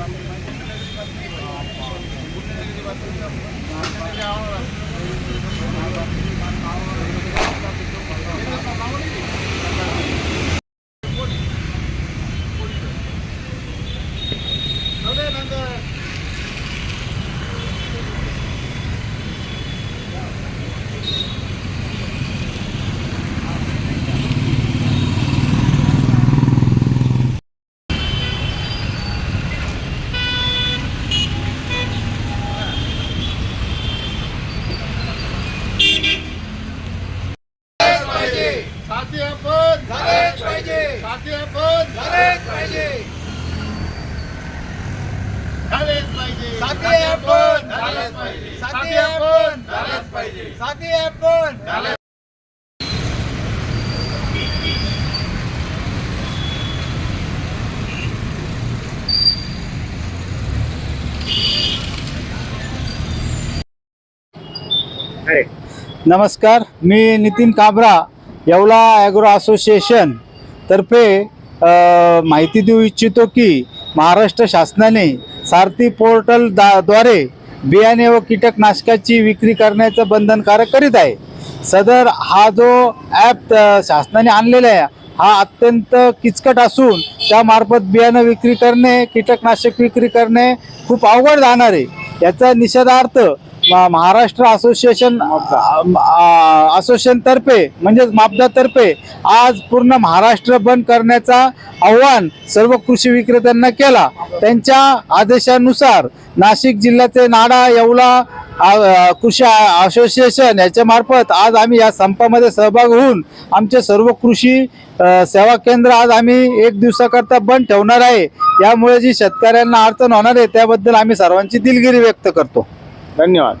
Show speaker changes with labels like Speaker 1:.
Speaker 1: Thank you. साथी आपण
Speaker 2: झालेच पाहिजे
Speaker 1: साथी आपण
Speaker 2: झालेच पाहिजे
Speaker 1: झालेच पाहिजे
Speaker 2: साथी आपण
Speaker 1: झालेच पाहिजे
Speaker 2: साथी आपण
Speaker 1: झालेच पाहिजे
Speaker 2: साथी आपण
Speaker 3: नमस्कार मी नितीन काबरा येवला ॲग्रो असोसिएशन तर्फे माहिती देऊ इच्छितो की महाराष्ट्र शासनाने सारथी पोर्टल दा द्वारे बियाणे व कीटकनाशकाची विक्री करण्याचं बंधनकारक करीत आहे. सदर हा जो ॲप शासनाने आणलेला आहे हा अत्यंत किचकट असून त्यामार्फत बियाणं विक्री करणे कीटकनाशक विक्री करणे खूप अवघड जाणार आहे. याचा निषेधार्थ महाराष्ट्र असोसिएशन असोसिएशन तर्फे म्हणजेच मापदातर्फे आज पूर्ण महाराष्ट्र बंद करण्याचा आव्हान सर्व कृषी विक्रेत्यांना केला. त्यांच्या आदेशानुसार नाशिक जिल्ह्याचे नाडा येवला कृषी असोसिएशन याच्या मार्फत आज आम्ही या संपामध्ये सहभाग होऊन आमचे सर्व कृषी सेवा केंद्र आज आम्ही एक दिवसाकरता बंद ठेवणार आहे. यामुळे जी शेतकऱ्यांना अडचण होणार आहे त्याबद्दल आम्ही सर्वांची दिलगिरी व्यक्त करतो. धन्यवाद.